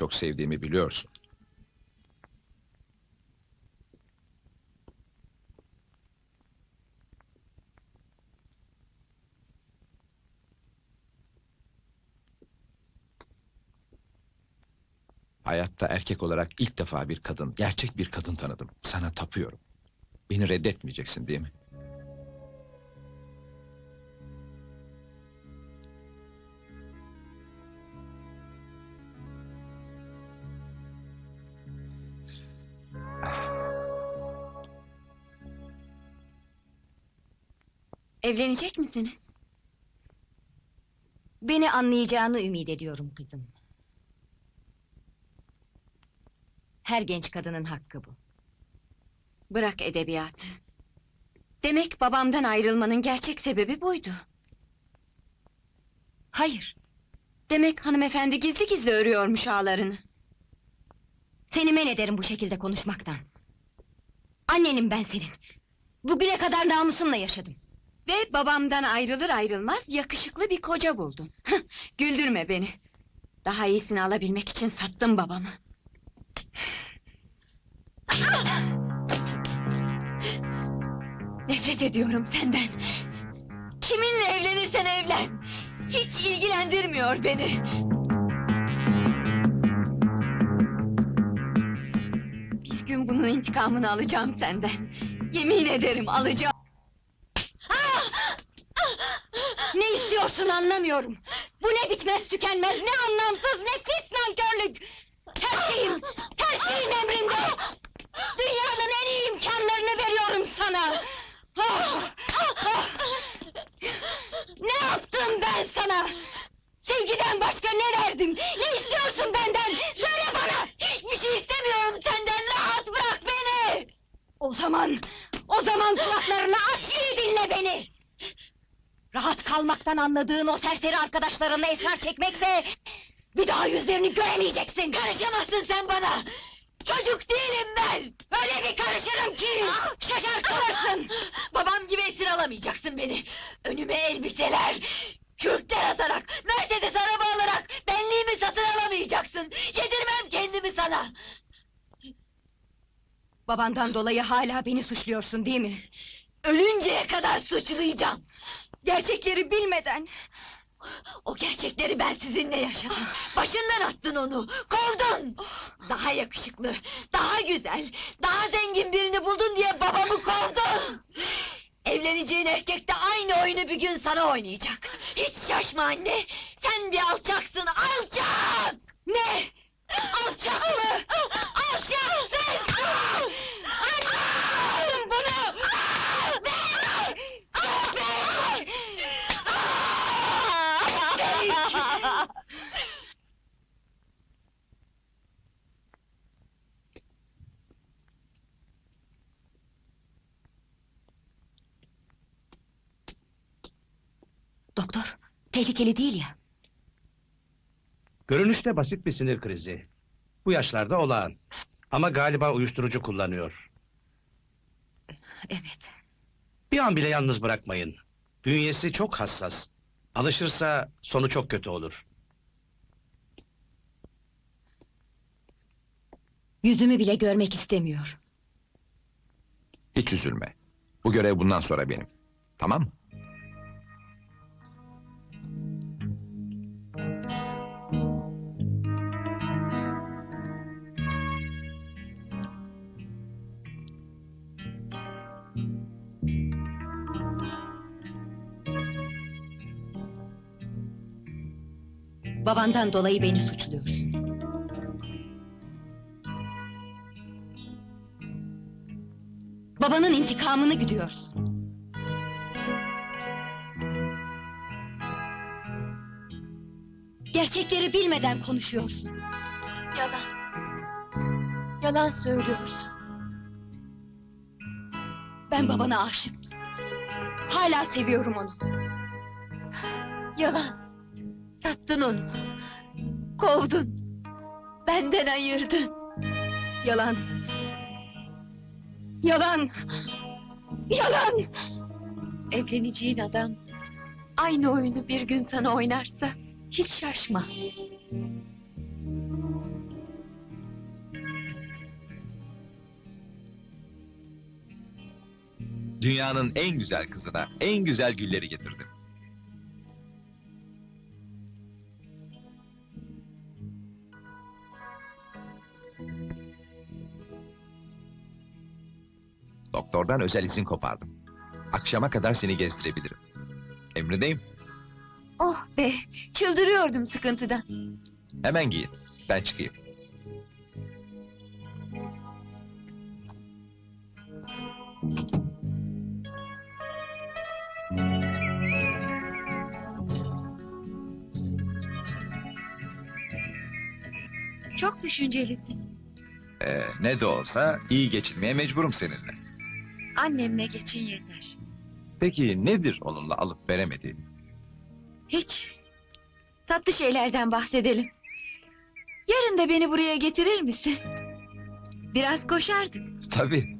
Çok sevdiğimi biliyorsun. Hayatta erkek olarak ilk defa bir kadın, gerçek bir kadın tanıdım. Sana tapıyorum. Beni reddetmeyeceksin değil mi? Evlenecek misiniz? Beni anlayacağını ümit ediyorum kızım. Her genç kadının hakkı bu. Bırak edebiyatı. Demek babamdan ayrılmanın gerçek sebebi buydu. Hayır. Demek hanımefendi gizli gizli örüyormuş ağlarını. Seni men ederim bu şekilde konuşmaktan. Annenim ben senin. Bugüne kadar namusumla yaşadım. Ve babamdan ayrılır ayrılmaz yakışıklı bir koca buldum. Güldürme beni. Daha iyisini alabilmek için sattım babamı. Nefret ediyorum senden. Kiminle evlenirsen evlen. Hiç ilgilendirmiyor beni. Bir gün bunun intikamını alacağım senden. Yemin ederim alacağım. Ne istiyorsun anlamıyorum. Bu ne bitmez tükenmez, ne anlamsız, ne pis nankörlük. Her şeyim, her şeyim emrinde. Dünyanın en iyi imkanlarını veriyorum sana. Ah, ah. Ne yaptım ben sana? Sevgiden başka ne verdim? Ne istiyorsun benden? Söyle bana! Hiçbir şey istemiyorum senden, rahat bırak beni! O zaman, o zaman kulaklarını aç iyi dinle! Rahat kalmaktan anladığın o serseri arkadaşlarınla esrar çekmekse... ...bir daha yüzlerini göremeyeceksin! Karışamazsın sen bana! Çocuk değilim ben! Öyle bir karışırım ki... ...şaşar kalırsın! Babam gibi esir alamayacaksın beni! Önüme elbiseler... ...kürkler atarak, Mercedes araba alarak... ...benliğimi satın alamayacaksın! Yedirmem kendimi sana! Babandan dolayı hala beni suçluyorsun değil mi? Ölünceye kadar suçlayacağım! Gerçekleri bilmeden... O gerçekleri ben sizinle yaşadım. Başından attın onu, kovdun! Daha yakışıklı, daha güzel, daha zengin birini buldun diye babamı kovdun! Evleneceğin erkek de aynı oyunu bir gün sana oynayacak. Hiç şaşma anne, sen bir alçaksın, alçak! Ne? Alçak mı? Alçak sensin! Anne! Bunu! Beni! Ah, beni! Ah! Doktor, tehlikeli değil ya. Görünüşte basit bir sinir krizi. Bu yaşlarda olağan. Ama galiba uyuşturucu kullanıyor. Evet. Bir an bile yalnız bırakmayın. Bünyesi çok hassas. Alışırsa sonu çok kötü olur. Yüzümü bile görmek istemiyor. Hiç üzülme. Bu görev bundan sonra benim. Tamam mı? Babandan dolayı beni suçluyorsun. Babanın intikamını gidiyorsun. Gerçekleri bilmeden konuşuyorsun. Yalan. Yalan söylüyorsun. Ben babana aşıktım. Hala seviyorum onu. Yalan. Sattın onu. Kovdun. Benden ayırdın. Yalan. Yalan. Yalan. Evleneceğin adam aynı oyunu bir gün sana oynarsa hiç şaşma. Dünyanın en güzel kızına en güzel gülleri getirdim. Doktordan özel izin kopardım. Akşama kadar seni gezdirebilirim. Emrindeyim. Oh be, çıldırıyordum sıkıntıdan. Hemen giyin. Ben çıkayım. Çok düşüncelisin. Ee, ne de olsa iyi geçinmeye mecburum seninle. Annemle geçin yeter. Peki nedir onunla alıp veremediğin? Hiç. Tatlı şeylerden bahsedelim. Yarın da beni buraya getirir misin? Biraz koşardık. Tabii.